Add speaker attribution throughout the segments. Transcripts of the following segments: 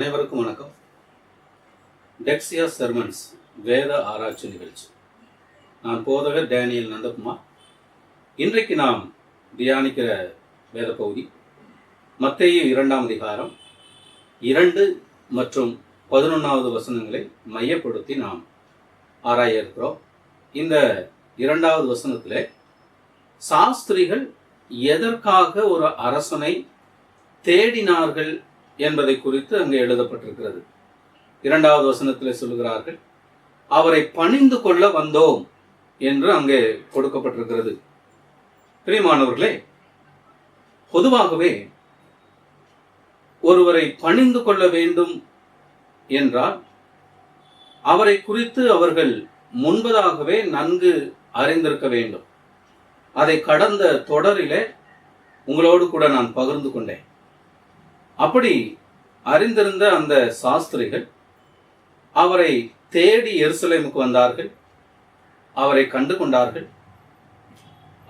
Speaker 1: அனைவருக்கும் வணக்கம். டெக்ஸியா செர்மன்ஸ் வேத ஆராய்ச்சி நிகழ்ச்சி. நான் போதகர் டேனியல் நந்தகுமார். இன்றைக்கு நாம் தியானிக்கிற வேத பகுதி மத்தேயு இரண்டாம் அதிகாரம் இரண்டு மற்றும் பதினொன்றாவது வசனங்களை மையப்படுத்தி நாம் ஆராய இருக்கிறோம். இந்த இரண்டாவது வசனத்தில் சாஸ்திரிகள் எதற்காக ஒரு அரசனை தேடினார்கள் என்பதை குறித்து அங்கு எழுதப்பட்டிருக்கிறது. இரண்டாவது வசனத்தில் சொல்லுகிறார்கள் அவரை பணிந்து கொள்ள வந்தோம் என்று அங்கே கொடுக்கப்பட்டிருக்கிறது. பிரியமானவர்களே பொதுவாகவே ஒருவரை பணிந்து கொள்ள வேண்டும் என்றால் அவரை குறித்து அவர்கள் முன்பதாகவே நன்கு அறிந்திருக்க வேண்டும். அதை கடந்த தொடரிலே உங்களோடு கூட நான் பகிர்ந்து கொண்டேன். அப்படி அறிந்திருந்த அந்த சாஸ்திரிகள் அவரை தேடி எருசலேமுக்கு வந்தார்கள். அவரை கண்டு கொண்டார்கள்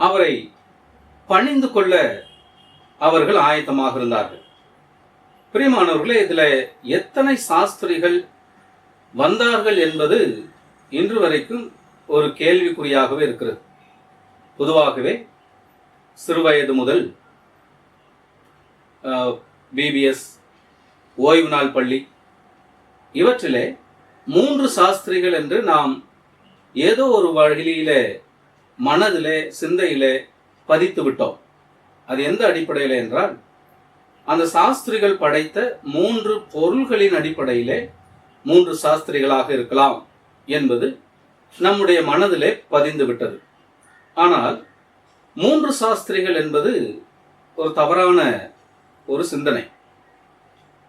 Speaker 1: அவரை பணிந்து கொள்ள அவர்கள் ஆயத்தமாக இருந்தார்கள். பிரியமானவர்களே இதுல எத்தனை சாஸ்திரிகள் வந்தார்கள் என்பது இன்று வரைக்கும் ஒரு கேள்விக்குறியாகவே இருக்கிறது. பொதுவாகவே சிறுவயது முதல் பிபிஎஸ் ஓய்வு நாள் பள்ளி. இவற்றிலே மூன்று சாஸ்திரிகள் என்று நாம் ஏதோ ஒரு வழியிலே மனதிலே சிந்தையிலே பதித்து விட்டோம். அது எந்த அடிப்படையில் என்றால் அந்த சாஸ்திரிகள் படைத்த மூன்று பொருள்களின் அடிப்படையிலே மூன்று சாஸ்திரிகளாக இருக்கலாம் என்பது நம்முடைய மனதிலே பதிந்து விட்டது. ஆனால் மூன்று சாஸ்திரிகள் என்பது ஒரு தவறான ஒரு சிந்தனை.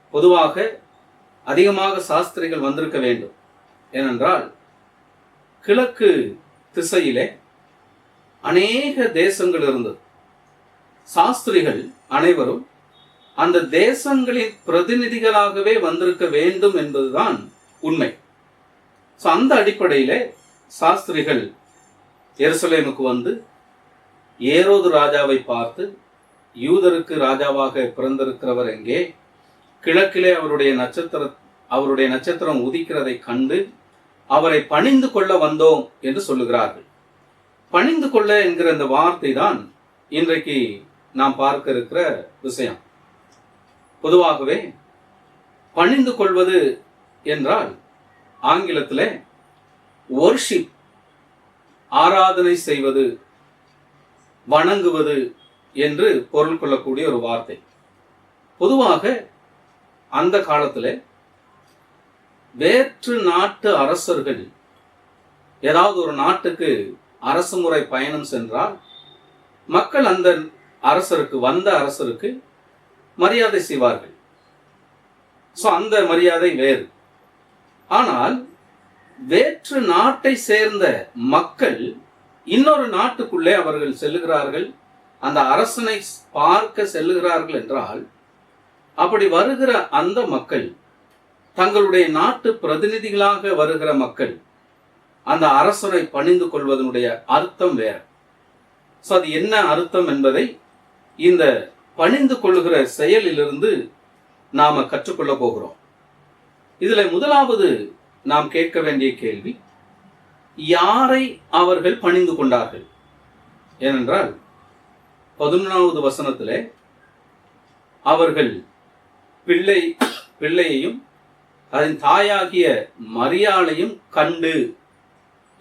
Speaker 1: பொதுவாக அதிகமாக சாஸ்திரிகள் வந்திருக்க வேண்டும். ஏனென்றால் கிழக்கு திசையிலே அநேக தேசங்கள் இருந்தது. சாஸ்திரிகள் அனைவரும் அந்த தேசங்களின் பிரதிநிதிகளாகவே வந்திருக்க வேண்டும் என்பதுதான் உண்மை. ஸோ அந்த அடிப்படையிலே சாஸ்திரிகள் எருசலேமுக்கு வந்து ஏரோது ராஜாவை பார்த்து யூதருக்கு ராஜாவாக பிறந்திருக்கிறவர் எங்கே? கிழக்கிலே அவருடைய நட்சத்திர அவருடைய நட்சத்திரம் உதிக்கிறதை கண்டு அவரை பணிந்து கொள்ள வந்தோம் என்று சொல்லுகிறார்கள். பணிந்து கொள்ள என்கிற இந்த வார்த்தை தான் இன்றைக்கு நாம் பார்க்க இருக்கிற விஷயம். பொதுவாகவே பணிந்து கொள்வது என்றால் ஆங்கிலத்தில் ஒர்ஷிப் ஆராதனை செய்வது வணங்குவது என்று பொருள் கொள்ளக்கூடிய ஒரு வார்த்தை. பொதுவாக அந்த காலத்தில் வேற்று நாட்டு அரசர்கள் ஏதாவது ஒரு நாட்டுக்கு அரசு முறை பயணம் சென்றால் மக்கள் அந்த அரசருக்கு வந்த அரசருக்கு மரியாதை செய்வார்கள். ஸோ அந்த மரியாதை வேறு. ஆனால் வேற்று நாட்டை சேர்ந்த மக்கள் இன்னொரு நாட்டுக்குள்ளே அவர்கள் செல்கிறார்கள் அந்த அரசனை பார்க்க செல்லுகிறார்கள் என்றால் அப்படி வருகிற அந்த மக்கள் தங்களுடைய நாட்டு பிரதிநிதிகளாக வருகிற மக்கள் அந்த அரசரை பணிந்து கொள்வதனுடைய அர்த்தம் வேற. ஸோ அது என்ன அர்த்தம் என்பதை இந்த பணிந்து கொள்ளுகிற செயலிலிருந்து நாம கற்றுக்கொள்ள போகிறோம். இதுல முதலாவது நாம் கேட்க வேண்டிய கேள்வி யாரை அவர்கள் பணிந்து கொண்டார்கள்? ஏனென்றால் பதினொன்றாவது வசனத்தில் அவர்கள் பிள்ளை பிள்ளையையும் அதன் தாயாகிய மரியாளையும் கண்டு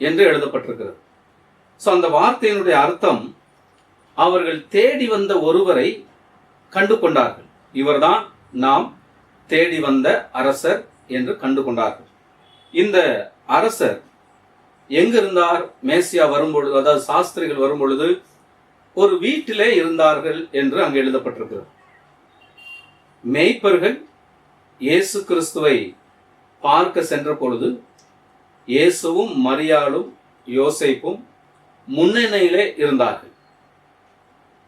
Speaker 1: என்று எழுதப்பட்டிருக்கிறது. ஸோ அந்த வார்த்தையினுடைய அர்த்தம் அவர்கள் தேடி வந்த ஒருவரை கண்டு கொண்டார்கள் இவர்தான் நாம் தேடி வந்த அரசர் என்று கண்டு கொண்டார்கள் இந்த அரசர் எங்கிருந்தார்? மேசியா வரும்பொழுது அதாவது சாஸ்திரிகள் வரும்பொழுது ஒரு வீட்டிலே இருந்தார்கள் என்று அங்கு எழுதப்பட்டிருக்கிறது. மெய்ப்பர்கள் இயேசு கிறிஸ்துவை பார்க்க சென்ற பொழுது இயேசுவும் மரியாளும் யோசைப்பும் முன்னணியிலே இருந்தார்கள்.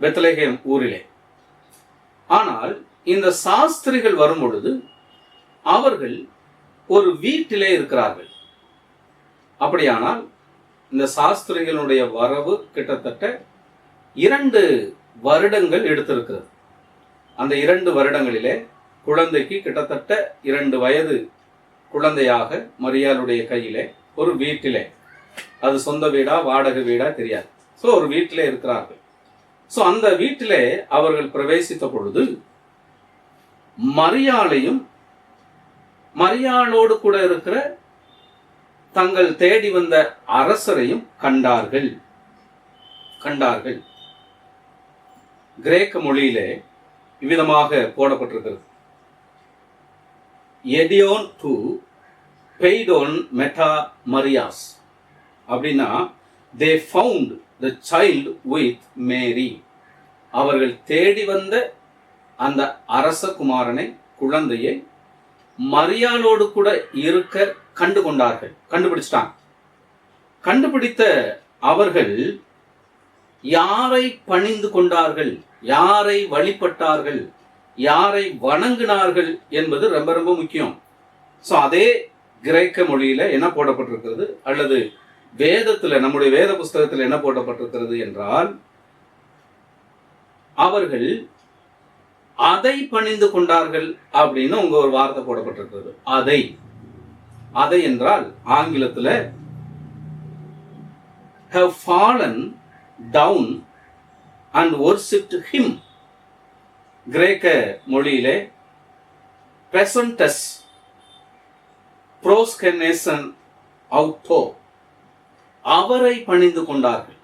Speaker 1: பெத்தலேகேம் ஊரிலே. ஆனால் இந்த சாஸ்திரிகள் வரும் பொழுது அவர்கள் ஒரு வீட்டிலே இருக்கிறார்கள். அப்படியானால் இந்த சாஸ்திரிகளுடைய வரவு கிட்டத்தட்ட இரண்டு வருடங்கள் எடுத்திருக்கிறது. அந்த இரண்டு வருடங்களிலே குழந்தைக்கு கிட்டத்தட்ட இரண்டு வயது குழந்தையாக மரியாளுடைய கையிலே ஒரு வீட்டிலே. அது சொந்த வீடா வாடகை வீடா தெரியாது. ஸோ ஒரு வீட்டிலே இருக்கிறார்கள். ஸோ அந்த வீட்டிலே அவர்கள் பிரவேசித்த பொழுது மரியாளையும் மரியாளோடு கூட இருக்கிற தங்கள் தேடி வந்த அரசரையும் கண்டார்கள். கண்டார்கள். கிரேக்க மொழியிலே இவ்விதமாக போடப்பட்டிருக்கிறது. எடியோன் டு பெய்டோன் மெட்டா மரியாஸ். அப்படின்னா they found the child with Mary அவர்கள் தேடி வந்த அந்த அரச குமாரனை குழந்தையை மரியாளோடு கூட இருக்க கண்டு கொண்டார்கள் கண்டுபிடிச்சிட்டாங்க. கண்டுபிடித்த அவர்கள் யாரை பணிந்து கொண்டார்கள் யாரை வழிபட்டார்கள் யாரை வணங்கினார்கள் என்பது ரொம்ப ரொம்ப முக்கியம். ஸோ அதே கிரேக்க மொழியில என்ன போடப்பட்டிருக்கிறது? அல்லது வேதத்துல நம்முடைய வேத புஸ்தகத்தில் என்ன போடப்பட்டிருக்கிறது என்றால் அவர்கள் அதை பணிந்து கொண்டார்கள் அப்படின்னு உங்க ஒரு வார்த்தை போடப்பட்டிருக்கிறது. அதை. அதை என்றால் ஆங்கிலத்துல have fallen down and worshipped him கிரேக்க மொழியிலே பெசன்டஸ் ப்ரோஸ்கெனேசன் அவுட்டோ அவரை பணிந்து கொண்டார்கள்.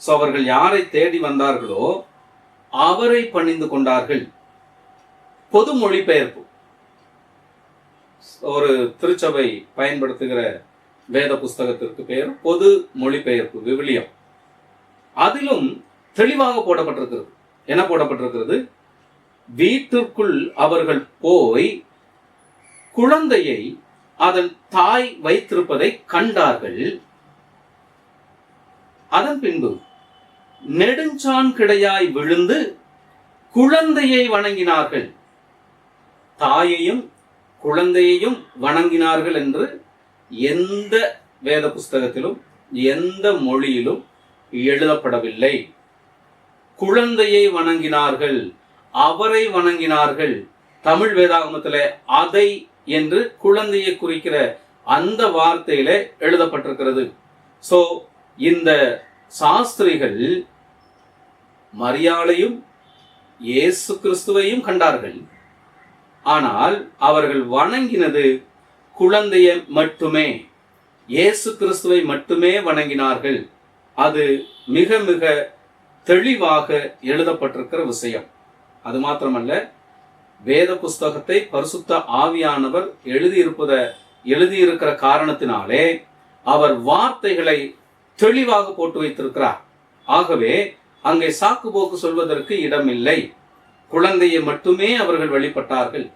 Speaker 1: ஸோ அவர்கள் யாரை தேடி வந்தார்களோ அவரை பணிந்து கொண்டார்கள். பொது மொழிபெயர்ப்பு. ஒரு திருச்சபை பயன்படுத்துகிற வேத புஸ்தகத்திற்கு பெயர் பொது மொழிபெயர்ப்பு விவிலியம். அதிலும் தெளிவாக போடப்பட்டிருக்கிறது. என்ன போடப்பட்டிருக்கிறது? வீட்டிற்குள் அவர்கள் போய் குழந்தையை அதன் தாய் வைத்திருப்பதை கண்டார்கள். அதன் பின்பு நெடுஞ்சான் கிடையாய் விழுந்து குழந்தையை வணங்கினார்கள். தாயையும் குழந்தையையும் வணங்கினார்கள் என்று எந்த வேத புஸ்தகத்திலும் எந்த மொழியிலும் எழுதப்படவில்லை. குழந்தையை வணங்கினார்கள் அவரை வணங்கினார்கள். தமிழ் வேதாகமத்தில் அதை என்று குழந்தையை குறிக்கிற அந்த வார்த்தையில எழுதப்பட்டிருக்கிறது. சோ இந்த சாஸ்திரிகள் மரியாளையும் இயேசு கிறிஸ்துவையும் கண்டார்கள். ஆனால் அவர்கள் வணங்கினது குழந்தைய மட்டுமே இயேசு கிறிஸ்துவை மட்டுமே வணங்கினார்கள். அது மிக மிக தெளிவாக எழுதப்பட்டிருக்கிற விஷயம். அது மாத்திரமல்ல வேத புஸ்தகத்தை பரிசுத்த ஆவியானவர் எழுதியிருப்பத எழுதியிருக்கிற காரணத்தினாலே அவர் வார்த்தைகளை தெளிவாக போட்டு வைத்திருக்கிறார். ஆகவே அங்கே சாக்கு போக்கு சொல்வதற்கு இடமில்லை. குழந்தையை மட்டுமே அவர்கள் வழிபட்டார்கள்.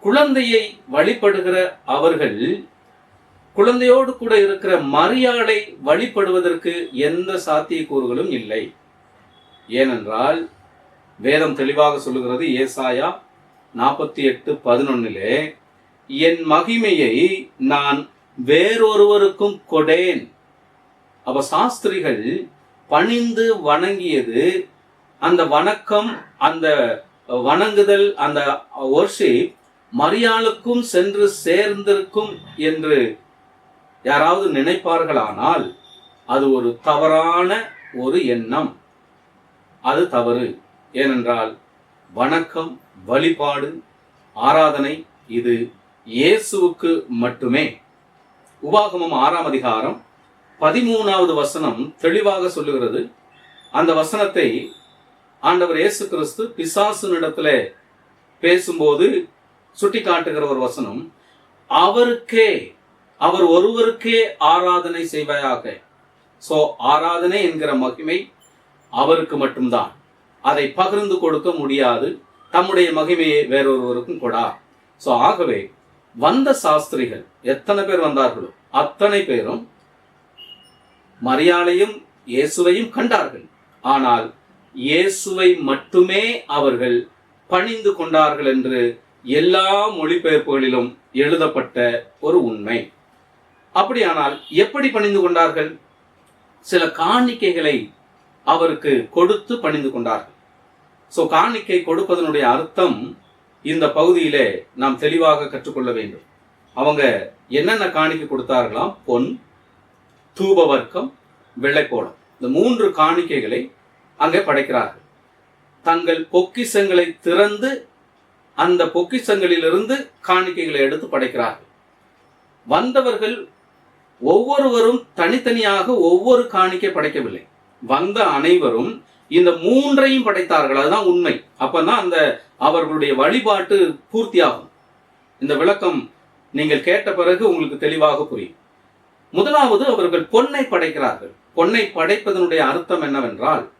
Speaker 1: குழந்தையை வழிபடுகிற அவர்கள் குழந்தையோடு கூட இருக்கிற மரியாதை வழிபடுவதற்கு எந்த சாத்தியக்கூறுகளும் இல்லை. ஏனென்றால் வேதம் தெளிவாக சொல்லுகிறது ஏசாயா நாற்பத்தி எட்டு பதினொன்னிலே என் மகிமையை நான் வேறொருவருக்கும் கொடேன். அப்ப சாஸ்திரிகள் பணிந்து வணங்கியது அந்த வணக்கம் அந்த வணங்குதல் அந்த ஒர்ஷிப் மரியாளுக்கும் சென்று சேர்ந்திருக்கும் என்று யாராவது நினைப்பார்களானால் அது ஒரு தவறான ஒரு எண்ணம். அது தவறு. ஏனென்றால் வணக்கம் வழிபாடு ஆராதனை இது இயேசுவுக்கு மட்டுமே. உபாகமம் ஆறாம் அதிகாரம் பதிமூணாவது வசனம் தெளிவாக சொல்லுகிறது. அந்த வசனத்தை ஆண்டவர் இயேசு கிறிஸ்து பிசாசுனிடத்துல பேசும்போது சுட்டி காட்டுகிற ஒரு வசனம். அவருக்கே அவர் ஒருவருக்கே ஆராதனை செய்வதாக சோ ஆராதனை என்கிற மகிமை அவருக்கு மட்டும்தான். அதை பகிர்ந்து கொடுக்க முடியாது. தம்முடைய மகிமையை வேறொருவருக்கும் கொடா. சோ ஆகவே வந்த சாஸ்திரிகள் எத்தனை பேர் வந்தார்களோ அத்தனை பேரும் மரியாதையும் இயேசுவையும் கண்டார்கள். ஆனால் இயேசுவை மட்டுமே அவர்கள் பணிந்து கொண்டார்கள் என்று எல்லா மொழிபெயர்ப்புகளிலும் எழுதப்பட்ட ஒரு உண்மை. அப்படியானால் எப்படி பணிந்து கொண்டார்கள்? சில காணிக்கைகளை அவருக்கு கொடுத்து பணிந்து கொண்டார்கள். சோ காணிக்கை கொடுப்பதனுடைய அர்த்தம் இந்த பகுதியிலே நாம் தெளிவாக கற்றுக்கொள்ள வேண்டும். அவங்க என்னென்ன காணிக்கை கொடுத்தார்களாம் பொன் தூப வர்க்கம் வெள்ளைக்கோளம் இந்த மூன்று காணிக்கைகளை அங்கே படைக்கிறார்கள். தங்கள் பொக்கிசங்களை திறந்து அந்த பொக்கிஷங்களிலிருந்து காணிக்கைகளை எடுத்து படைக்கிறார்கள். வந்தவர்கள் ஒவ்வொருவரும் தனித்தனியாக ஒவ்வொரு காணிக்கை படைக்கவில்லை. வந்த அனைவரும் இந்த மூன்றையும் படைத்தார்கள். அதுதான் உண்மை. அப்பதான் அந்த அவர்களுடைய வழிபாட்டு பூர்த்தியாகும். இந்த விளக்கம் நீங்கள் கேட்ட பிறகு உங்களுக்கு தெளிவாக புரியும். முதலாவது அவர்கள் பொன்னை படைக்கிறார்கள். பொன்னை படைப்பதனுடைய அர்த்தம் என்னவென்றால்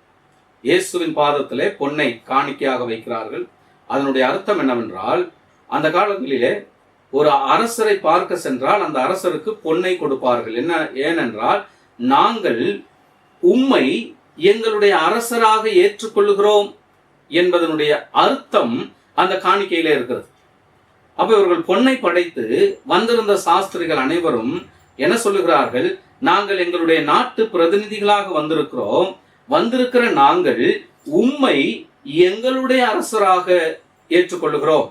Speaker 1: இயேசுவின் பாதத்திலே பொன்னை காணிக்கையாக வைக்கிறார்கள். அதனுடைய அர்த்தம் என்னவென்றால் அந்த காலங்களிலே ஒரு அரசரை பார்க்க சென்றால் அந்த அரசருக்கு பொன்னை கொடுப்பார்கள். என்ன ஏனென்றால் நாங்கள் உம்மை எங்களுடைய அரசராக ஏற்றுக்கொள்கிறோம் என்பதனுடைய அர்த்தம் அந்த காணிக்கையில இருக்கிறது. அப்ப இவர்கள் பொன்னை படைத்து வந்திருந்த சாஸ்திரிகள் அனைவரும் என்ன சொல்லுகிறார்கள்? நாங்கள் எங்களுடைய நாட்டு பிரதிநிதிகளாக வந்திருக்கிறோம். வந்திருக்கிற நாங்கள் உம்மை எங்களுடைய அரசராக ஏற்றுக்கொள்ளுகிறோம்.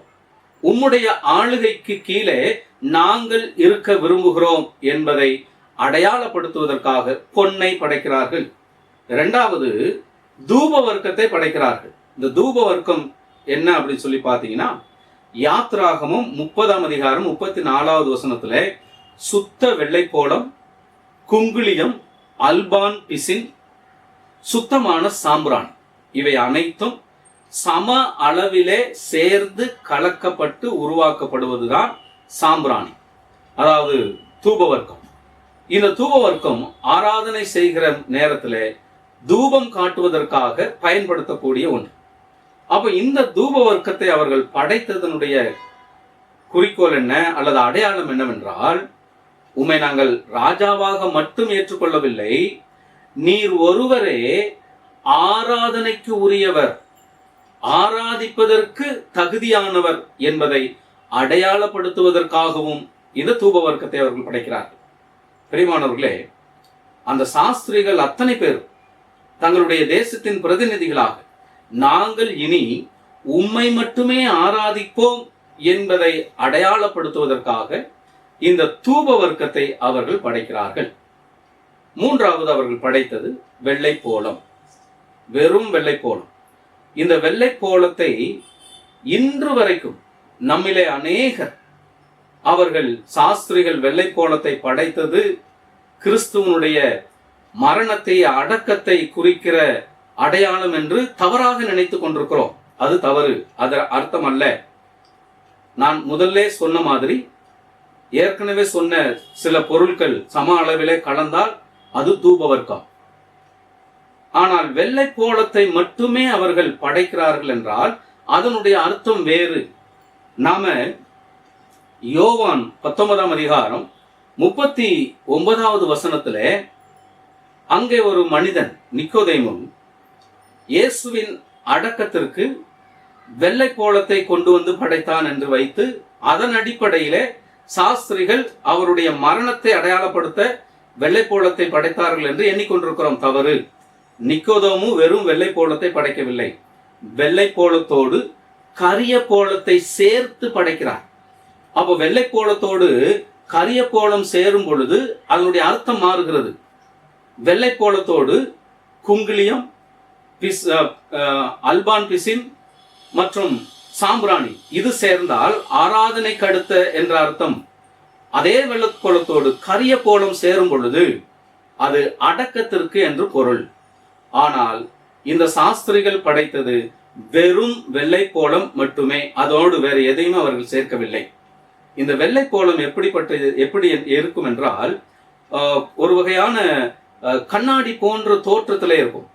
Speaker 1: உம்முடைய ஆளுகைக்கு கீழே நாங்கள் இருக்க விரும்புகிறோம் என்பதை அடையாளப்படுத்துவதற்காக பொன்னை படைக்கிறார்கள். இரண்டாவது தூப வர்க்கத்தை படைக்கிறார்கள். இந்த தூப வர்க்கம் என்ன அப்படின்னு சொல்லி பார்த்தீங்கன்னா யாத்ராகமும் முப்பதாம் அதிகாரம் முப்பத்தி நாலாவது வசனத்துல சுத்த வெள்ளைக்கோளம் குங்குளியம் அல்பான் பிசின் சுத்தமான சாம்பிரான். இவை அனைத்தும் சம அளவிலே சேர்ந்து கலக்கப்பட்டு உருவாக்கப்படுவதுதான் சாம்பிராணி. அதாவது தூபவர்க்கம். இந்த தூபவர்க்கம் ஆராதனை செய்கிற நேரத்தில் தூபம் காட்டுவதற்காக பயன்படுத்தக்கூடிய ஒன்று. அப்ப இந்த தூப வர்க்கத்தை அவர்கள் படைத்ததனுடைய குறிக்கோள் என்ன அல்லது அடையாளம் என்னவென்றால் உம்மை நாங்கள் ராஜாவாக மட்டும் ஏற்றுக்கொள்ளவில்லை நீர் ஒருவரே ஆராதனைக்கு உரியவர் ஆராதிப்பதற்கு தகுதியானவர் என்பதை அடையாளப்படுத்துவதற்காகவும் இந்த தூப வர்க்கத்தை அவர்கள் படைக்கிறார்கள். பிரிமானவர்களே அந்த சாஸ்திரிகள் அத்தனை பேர் தங்களுடைய தேசத்தின் பிரதிநிதிகளாக நாங்கள் இனி உம்மை மட்டுமே ஆராதிப்போம் என்பதை அடையாளப்படுத்துவதற்காக இந்த தூப வர்க்கத்தை அவர்கள் படைக்கிறார்கள். மூன்றாவது அவர்கள் படைத்தது வெள்ளை போலம் வெறும் வெள்ளை போலம். இந்த வெள்ளை கோலத்தை இன்று வரைக்கும் நம்மிலே அநேகர் அவர்கள் சாஸ்திரிகள் வெள்ளை கோலத்தை படைத்தது கிறிஸ்துவனுடைய மரணத்தை அடக்கத்தை குறிக்கிற அடையாளம் என்று தவறாக நினைத்து கொண்டிருக்கிறோம். அது தவறு அதர் அர்த்தம் அல்ல நான் முதல்ல சொன்ன மாதிரி ஏற்கனவே சொன்ன சில பொருட்கள் சம அளவிலே கலந்தால் அது தூபவர்க்கம். ஆனால் வெள்ளை கோலத்தை மட்டுமே அவர்கள் படைக்கிறார்கள் என்றால் அதனுடைய அர்த்தம் வேறு. நாம யோவான் பத்தொன்பதாம் அதிகாரம் முப்பத்தி ஒன்பதாவது வசனத்துல அங்கே ஒரு மனிதன் நிக்கோதைமும் இயேசுவின் அடக்கத்திற்கு வெள்ளை கோலத்தை கொண்டு வந்து படைத்தான் என்று வைத்து அதன் அடிப்படையிலே சாஸ்திரிகள் அவருடைய மரணத்தை அடையாளப்படுத்த வெள்ளை கோலத்தை படைத்தார்கள் என்று எண்ணிக்கொண்டிருக்கிறோம் தவறு. நிக்கோதோமு வெறும் வெள்ளை போலத்தை படைக்கவில்லை. வெள்ளை போலத்தோடு கரிய கோலத்தை சேர்த்து படைக்கிறார். அப்போ வெள்ளை கோலத்தோடு கரிய கோலம் சேரும் பொழுது அதனுடைய அர்த்தம் மாறுகிறது. வெள்ளை கோலத்தோடு குங்கிலியம் பிஸ் அல்பான் பிசின் மற்றும் சாம்பிராணி இது சேர்ந்தால் ஆராதனை கடுத்த என்ற அர்த்தம். அதே வெள்ளக்கோலத்தோடு கரிய கோலம் சேரும் பொழுது அது அடக்கத்திற்கு என்று பொருள். ஆனால் இந்த சாஸ்திரிகள் படைத்தது வெறும் வெள்ளை கோலம் மட்டுமே அதோடு வேறு எதையுமே அவர்கள் சேர்க்கவில்லை. இந்த வெள்ளை கோலம் எப்படிப்பட்ட எப்படி இருக்கும் என்றால் ஒரு வகையான கண்ணாடி போன்ற தோற்றத்துல இருக்கும்.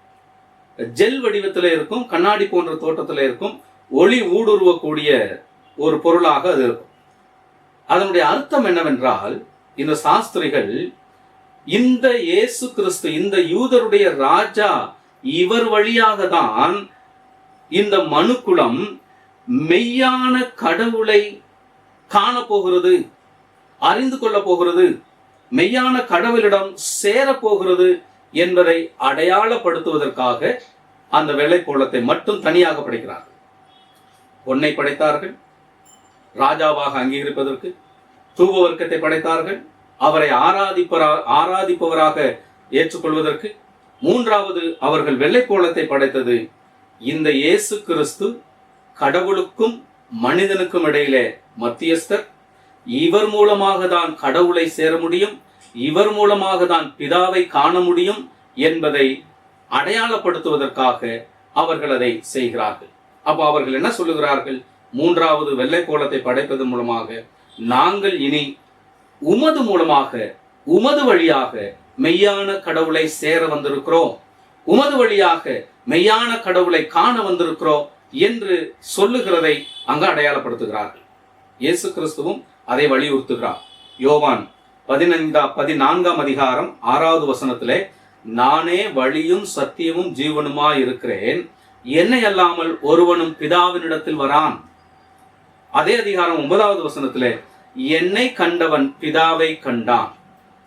Speaker 1: ஜெல் வடிவத்துல இருக்கும் கண்ணாடி போன்ற தோற்றத்துல இருக்கும் ஒளி ஊடுருவக்கூடிய ஒரு பொருளாக அது இருக்கும். அதனுடைய அர்த்தம் என்னவென்றால் இந்த சாஸ்திரிகள் இந்த இயேசு கிறிஸ்து இந்த யூதருடைய ராஜா இவர் வழியாக தான் இந்த மனுக்குளம் மெய்யான கடவுளை காணப்போகிறது அறிந்து கொள்ள போகிறது மெய்யான கடவுளிடம் சேரப் போகிறது என்பதை அடையாளப்படுத்துவதற்காக அந்த வெள்ளை கோலத்தை மட்டும் தனியாக படைக்கிறார்கள். பொன்னை படைத்தார்கள் ராஜாவாக அங்கீகரிப்பதற்கு தூப வர்க்கத்தை படைத்தார்கள் அவரை ஆராதிப்பரா ஆராதிப்பவராக ஏற்றுக்கொள்வதற்கு மூன்றாவது அவர்கள் வெள்ளைக்கோளத்தை படைத்தது இந்த இயேசு கிறிஸ்து கடவுளுக்கும் மனிதனுக்கும் இடையிலே மத்தியஸ்தர். இவர் மூலமாக தான் கடவுளை சேர முடியும் இவர் மூலமாக தான் பிதாவை காண முடியும் என்பதை அடையாளப்படுத்துவதற்காக அவர்கள் அதை செய்கிறார்கள். அப்போ அவர்கள் என்ன சொல்லுகிறார்கள்? மூன்றாவது வெள்ளைக்கோளத்தை படைப்பதன் மூலமாக நாங்கள் இனி உமது மூலமாக உமது வழியாக மெய்யான கடவுளை சேர வந்திருக்கிறோம். உமது வழியாக மெய்யான கடவுளை காண வந்திருக்கிறோம் என்று சொல்லுகிறதை அங்கு அடையாளப்படுத்துகிறார்கள். இயேசு கிறிஸ்துவும் அதை வலியுறுத்துகிறார். யோவான் பதினைந்தா பதினான்காம் அதிகாரம் ஆறாவது வசனத்திலே நானே வழியும் சத்தியமும் ஜீவனுமா இருக்கிறேன். என்னை அல்லாமல் ஒருவனும் பிதாவினிடத்தில் வரான். அதே அதிகாரம் ஒன்பதாவது வசனத்திலே என்னை கண்டவன் பிதாவை கண்டான்.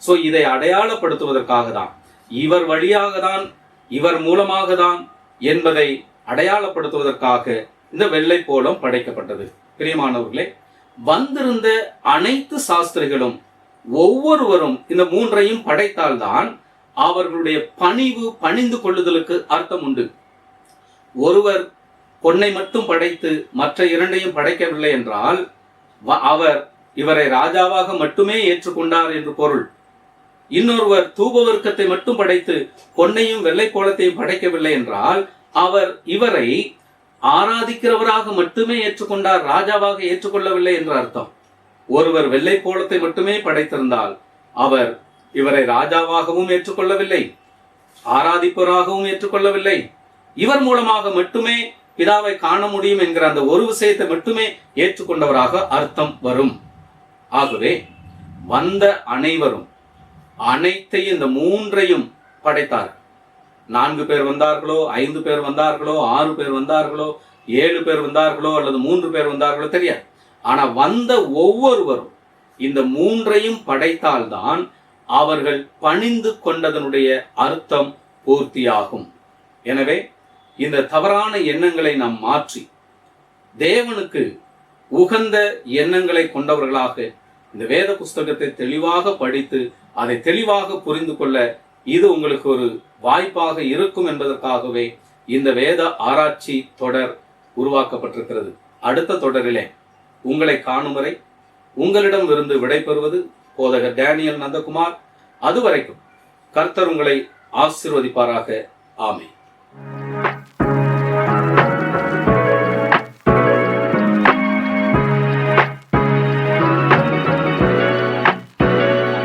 Speaker 1: சோ இதை அடையாளப்படுத்துவதற்காக தான் இவர் வழியாக தான் இவர் மூலமாக தான் என்பதை அடையாளப்படுத்துவதற்காக இந்த வெள்ளை போலம் படைக்கப்பட்டது. பிரியமானவர்களே வந்திருந்த அனைத்து சாஸ்திரிகளும் ஒவ்வொருவரும் இந்த மூன்றையும் படைத்தால்தான் அவர்களுடைய பணிவு பணிந்து கொள்ளுதலுக்கு அர்த்தம் உண்டு. ஒருவர் பொன்னை மட்டும் படைத்து மற்ற இரண்டையும் படைக்கவில்லை என்றால் வ- அவர் இவரை ராஜாவாக மட்டுமே ஏற்றுக்கொண்டார் என்று பொருள். இன்னொருவர் தூபவர்க்கத்தை மட்டும் படைத்து பொன்னையும் வெள்ளை கோலத்தையும் படைக்கவில்லை என்றால் அவர் இவரை ஆராதிக்கிறவராக மட்டுமே ஏற்றுக்கொண்டார் ராஜாவாக ஏற்றுக்கொள்ளவில்லை என்று அர்த்தம். ஒருவர் வெள்ளை கோலத்தை மட்டுமே படைத்திருந்தால் அவர் இவரை ராஜாவாகவும் ஏற்றுக்கொள்ளவில்லை ஆராதிப்பவராகவும் ஏற்றுக்கொள்ளவில்லை. இவர் மூலமாக மட்டுமே பிதாவை காண முடியும் என்கிற அந்த ஒரு விஷயத்தை மட்டுமே ஏற்றுக்கொண்டவராக அர்த்தம் வரும். ஆகவே வந்த அனைவரும் அனைத்தையும் இந்த மூன்றையும் படைத்தார் நான்கு பேர் வந்தார்களோ ஐந்து பேர் வந்தார்களோ ஆறு பேர் வந்தார்களோ ஏழு பேர் வந்தார்களோ அல்லது மூன்று பேர் வந்தார்களோ தெரியாது. ஆனா வந்த ஒவ்வொருவரும் இந்த மூன்றையும் படைத்தால்தான் அவர்கள் பணிந்து கொண்டதனுடைய அர்த்தம் பூர்த்தியாகும். எனவே இந்த தவறான எண்ணங்களை நாம் மாற்றி தேவனுக்கு உகந்த எண்ணங்களை கொண்டவர்களாக இந்த வேத புஸ்தகத்தை தெளிவாக படித்து அதை தெளிவாக புரிந்து கொள்ள இது உங்களுக்கு ஒரு வாய்ப்பாக இருக்கும் என்பதற்காகவே இந்த வேத ஆராய்ச்சி தொடர் உருவாக்கப்பட்டிருக்கிறது. அடுத்த தொடரிலே உங்களை காணும் வரை உங்களிடம் இருந்து விடைபெறுவது போதகர் டேனியல் நந்தகுமார். அதுவரைக்கும் கர்த்தர் உங்களை ஆசிர்வதிப்பாராக. ஆமை